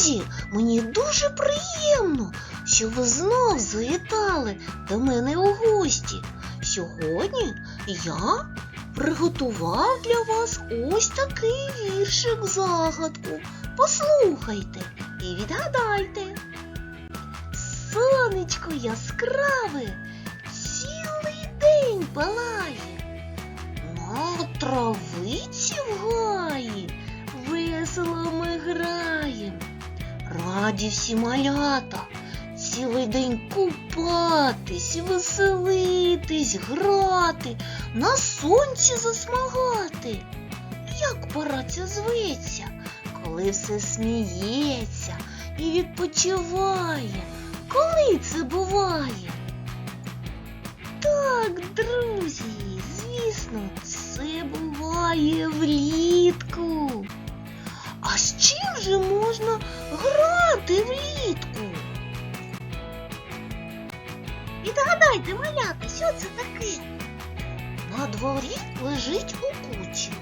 Друзі, мені дуже приємно, що ви знов завітали до мене у гості. Сьогодні я приготував для вас ось такий віршик загадку. Послухайте і відгадайте. Сонечко яскраве цілий день палає. На травиці в гаї весело ми граєм. Раді всі малята, цілий день купатись, веселитись, грати, на сонці засмагати. Як пора ця зветься, коли все сміється і відпочиває, коли це буває? Так, друзі, звісно, це буває грати влітку? Відгадайте, малята, що це таке? На дворі лежить у кучі.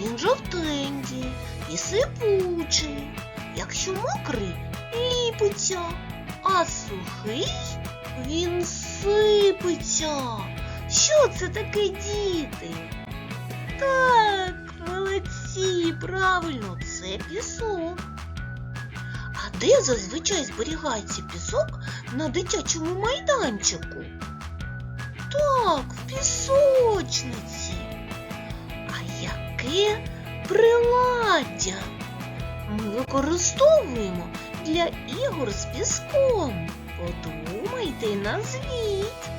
Він жовтенький і сипучий. Якщо мокрий, ліпиться, а сухий він сипеться. Що це таке, діти? Так, молодці, правильно, це пісок. Де зазвичай зберігається пісок на дитячому майданчику? Так, в пісочниці. А яке приладдя ми використовуємо для ігор з піском? Подумайте і назвіть.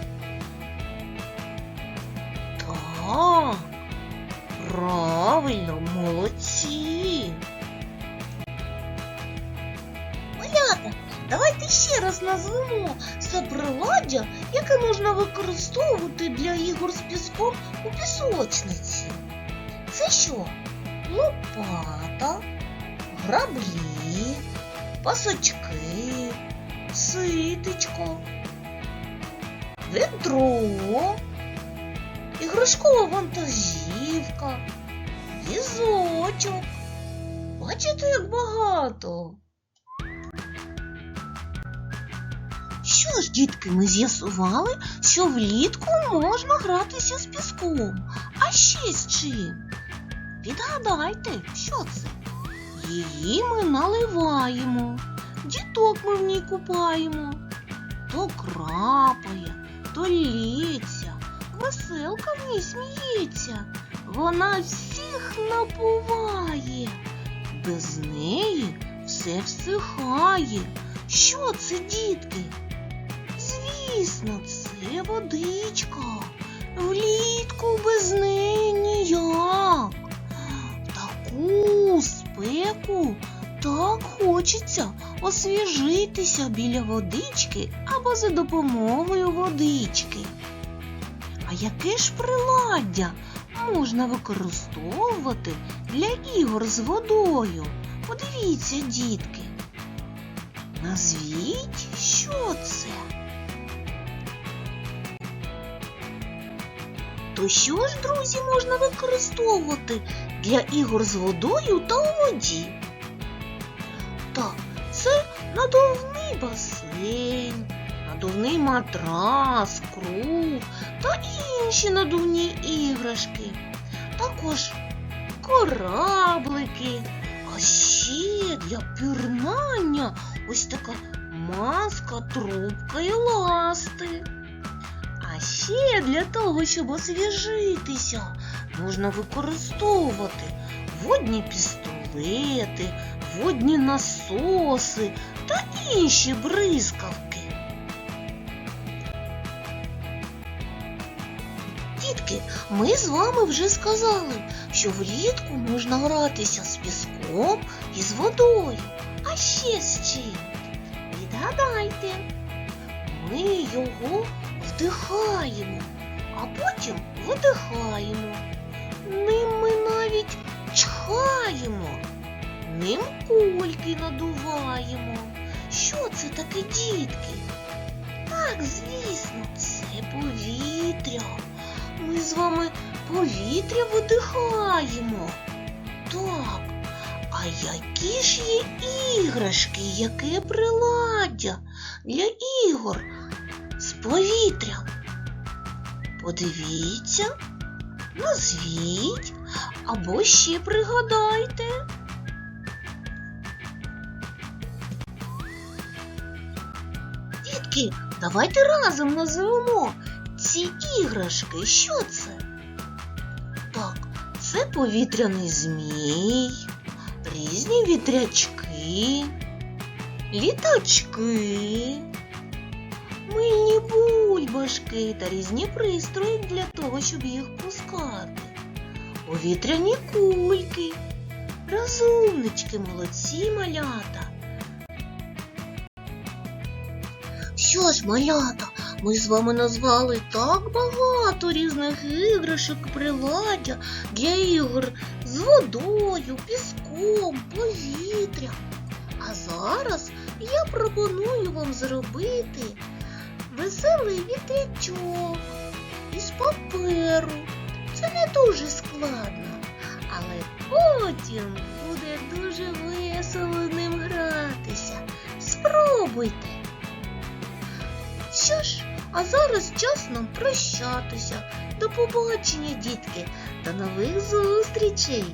Приладдя, яке можна використовувати для ігор з піском у пісочниці. Це що? Лопата, граблі, пасочки, ситечко, ведро, іграшкова вантажівка, візочок. Бачите, як багато. Що ж, дітки, ми з'ясували, що влітку можна гратися з піском. А ще з чим? Відгадайте, що це? Її ми наливаємо, діток ми в ній купаємо. То крапає, то лється, веселка в ній сміється. Вона всіх напуває. Без неї все всихає. Що це, дітки? Звісно, це водичка. Влітку без неї ніяк. Таку спеку так хочеться освіжитися біля водички або за допомогою водички. А яке ж приладдя можна використовувати для ігор з водою? Подивіться, дітки. Назвіть, що це? То що ж, друзі, можна використовувати для ігор з водою та у воді? Так, це надувний басейн, надувний матрас, круг та інші надувні іграшки. Також кораблики. А ще для пірнання ось така маска, трубка і ласти. А ще для того, щоб освіжитися, можна використовувати водні пістолети, водні насоси та інші бризкавки. Дітки, ми з вами вже сказали, що влітку можна гратися з піском і з водою. А ще з чим? Відгадайте, ми його вдихаємо, а потім видихаємо. Ним ми навіть чхаємо, ним кульки надуваємо. Що це таке, дітки? Так, звісно, це повітря. Ми з вами повітря видихаємо. Так, А які ж є іграшки, яке приладдя для ігор повітрям? Подивіться, назвіть або ще пригадайте. Дітки, давайте разом назвемо ці іграшки. Що це? Так, це повітряний змій, різні вітрячки, літачки, бульбашки та різні пристрої для того, щоб їх пускати. Повітряні кульки, розумнички, молодці малята. Що ж, малята, ми з вами назвали так багато різних іграшок, приладдя для ігор з водою, піском, повітрям. А зараз я пропоную вам зробити веселий вітрячок із паперу. Це не дуже складно, але потім буде дуже весело ним гратися. Спробуйте. Що ж, а зараз час нам прощатися. До побачення, дітки, до нових зустрічей!